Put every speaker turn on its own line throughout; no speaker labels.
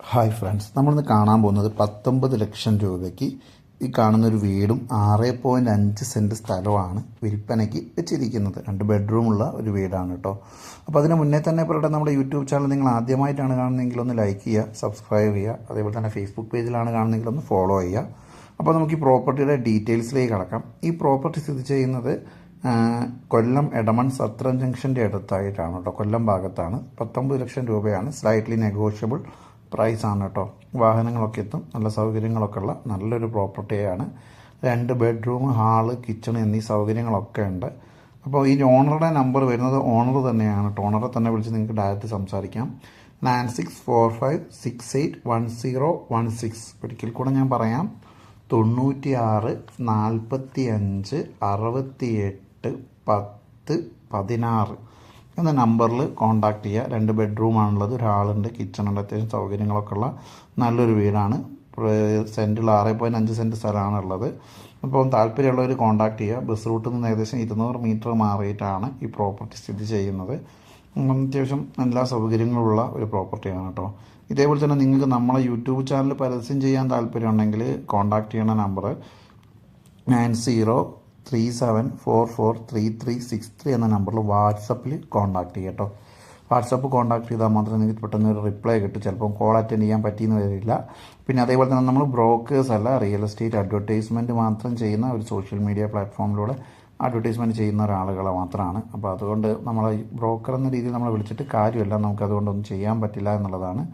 Hi friends നമ്മളിന്ന് കാണാൻ പോകുന്നത് പത്തൊമ്പത് ലക്ഷം രൂപയ്ക്ക് ഈ കാണുന്ന ഒരു വീടും ആറ് പോയിന്റ് അഞ്ച് സെന്റ് സ്ഥലമാണ് വിൽപ്പനയ്ക്ക് വെച്ചിരിക്കുന്നത്. രണ്ട് ബെഡ്റൂമുള്ള ഒരു വീടാണ് കേട്ടോ. അപ്പോൾ അതിന് മുന്നേ തന്നെ പറയട്ടെ നമ്മുടെ യൂട്യൂബ് ചാനൽ നിങ്ങൾ ആദ്യമായിട്ടാണ് കാണുന്നതെങ്കിൽ ഒന്ന് ലൈക്ക് ചെയ്യുക സബ്സ്ക്രൈബ് ചെയ്യുക അതേപോലെ തന്നെ ഫേസ്ബുക്ക് പേജിലാണ് കാണുന്നതെങ്കിൽ ഒന്ന് ഫോളോ ചെയ്യുക. അപ്പോൾ നമുക്ക് ഈ പ്രോപ്പർട്ടിയുടെ ഡീറ്റെയിൽസിലേക്ക് കടക്കാം. ഈ പ്രോപ്പർട്ടി സ്ഥിതി ചെയ്യുന്നത് കൊല്ലം എടമൺ സത്രം ജംഗ്ഷന്റെ അടുത്തായിട്ടാണ് കേട്ടോ. കൊല്ലം ഭാഗത്താണ്. പത്തൊമ്പത് ലക്ഷം രൂപയാണ് സ്ലൈറ്റ്ലി നെഗോഷ്യബിൾ പ്രൈസ് ആണ് കേട്ടോ വാഹനങ്ങളൊക്കെ എത്തും നല്ല സൗകര്യങ്ങളൊക്കെ ഉള്ള നല്ലൊരു പ്രോപ്പർട്ടിയാണ് രണ്ട് ബെഡ്റൂം ഹാൾ കിച്ചൺ എന്നീ സൗകര്യങ്ങളൊക്കെ ഉണ്ട് അപ്പോൾ ഈ ഓണറുടെ നമ്പർ വരുന്നത് ഓണർ തന്നെയാണ് കേട്ടോ ഓണറെ തന്നെ വിളിച്ച് നിങ്ങൾക്ക് ഡയറക്റ്റ് സംസാരിക്കാം. Nine six four five six eight one zero one six ഒരിക്കൽ കൂടെ ഞാൻ പറയാം. തൊണ്ണൂറ്റി ആറ് നാൽപ്പത്തി അഞ്ച് അറുപത്തി എട്ട് പത്ത് പതിനാറ്. എന്ന നമ്പറിൽ കോണ്ടാക്ട് ചെയ്യുക. രണ്ട് ബെഡ്റൂമാണുള്ളത് ഒരു ഹാളുണ്ട് കിച്ചണുണ്ട് അത്യാവശ്യം സൗകര്യങ്ങളൊക്കെ ഉള്ള നല്ലൊരു വീടാണ്. സെന്റിൽ ആറ് പോയിന്റ് അഞ്ച് സെന്റ് സ്ഥലമാണ് ഉള്ളത്. അപ്പോൾ താല്പര്യമുള്ളവർ കോൺടാക്ട് ചെയ്യുക. ബസ് റൂട്ടിൽ നിന്ന് ഏകദേശം ഇരുന്നൂറ് മീറ്റർ മാറിയിട്ടാണ് ഈ പ്രോപ്പർട്ടി സ്ഥിതി ചെയ്യുന്നത്. അത്യാവശ്യം എല്ലാ സൗകര്യങ്ങളുള്ള ഒരു പ്രോപ്പർട്ടിയാണ് കേട്ടോ. ഇതേപോലെ തന്നെ നിങ്ങൾക്ക് നമ്മളെ യൂട്യൂബ് ചാനൽ പരസ്യം ചെയ്യാൻ താല്പര്യമുണ്ടെങ്കിൽ കോൺടാക്ട് ചെയ്യണ number nine zero three seven four four three three six three എന്ന നമ്പറിൽ വാട്സപ്പിൽ കോൺടാക്ട് ചെയ്യുക കേട്ടോ. വാട്സപ്പ് കോൺടാക്ട് ചെയ്താൽ മാത്രമേ നിങ്ങൾക്ക് പെട്ടെന്ന് ഒരു റിപ്ലൈ കിട്ടും. ചിലപ്പം കോൾ അറ്റൻഡ് ചെയ്യാൻ പറ്റിയെന്ന് വരില്ല. പിന്നെ അതേപോലെ തന്നെ നമ്മൾ ബ്രോക്കേഴ്സ് അല്ല റിയൽ എസ്റ്റേറ്റ് അഡ്വർടൈസ്മെന്റ് മാത്രം ചെയ്യുന്ന ഒരു സോഷ്യൽ മീഡിയ പ്ലാറ്റ്ഫോമിലൂടെ അഡ്വർടൈസ്മെന്റ് ചെയ്യുന്ന ഒരാളുകൾ മാത്രമാണ്. അപ്പോൾ അതുകൊണ്ട് നമ്മൾ ബ്രോക്കർ എന്ന രീതിയിൽ നമ്മളെ വിളിച്ചിട്ട് കാര്യമില്ല. നമുക്ക് അതുകൊണ്ടൊന്നും ചെയ്യാൻ പറ്റില്ല എന്നുള്ളതാണ്.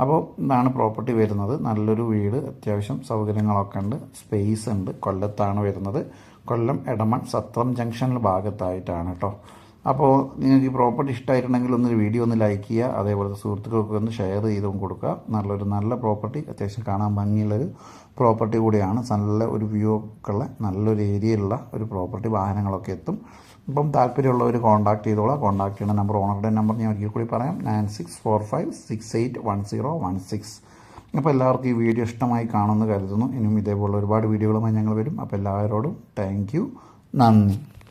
അപ്പോൾ ഇതാണ് പ്രോപ്പർട്ടി വരുന്നത്. നല്ലൊരു വീട് അത്യാവശ്യം സൗകര്യങ്ങളൊക്കെ ഉണ്ട് സ്പേസ് ഉണ്ട് കൊല്ലത്താണ് വരുന്നത്. കൊല്ലം എടമൺ സത്രം ജംഗ്ഷനിൽ ഭാഗത്തായിട്ടാണ് കേട്ടോ. അപ്പോൾ നിങ്ങൾക്ക് ഈ പ്രോപ്പർട്ടി ഇഷ്ടമായിട്ടുണ്ടെങ്കിൽ ഒന്നൊരു വീഡിയോ ഒന്ന് ലൈക്ക് ചെയ്യുക അതേപോലെ സുഹൃത്തുക്കൾക്ക് ഒന്ന് ഷെയർ ചെയ്തും കൊടുക്കുക. നല്ലൊരു നല്ല പ്രോപ്പർട്ടി അത്യാവശ്യം കാണാൻ ഭംഗിയുള്ളൊരു പ്രോപ്പർട്ടി കൂടിയാണ്. നല്ല ഒരു വ്യൂ ഒക്കെ ഉള്ള നല്ലൊരു ഏരിയയിലുള്ള ഒരു പ്രോപ്പർട്ടി വാഹനങ്ങളൊക്കെ എത്തും. ഇപ്പം താല്പര്യമുള്ളവർ കോൺടാക്ട് ചെയ്തോളാം. കോൺടാക്ട് ചെയ്യുന്ന നമ്പർ ഓണറുടെ നമ്പർ ഞാൻ ഒരിക്കൽ കൂടി പറയാം. Nine six four five six eight one zero one six അപ്പോൾ എല്ലാവർക്കും ഈ വീഡിയോ ഇഷ്ടമായി കാണുമെന്ന് കരുതുന്നു. ഇനിയും ഇതേപോലെ ഒരുപാട് വീഡിയോകളുമായി ഞങ്ങൾ വരും. അപ്പോൾ എല്ലാവരോടും താങ്ക് നന്ദി.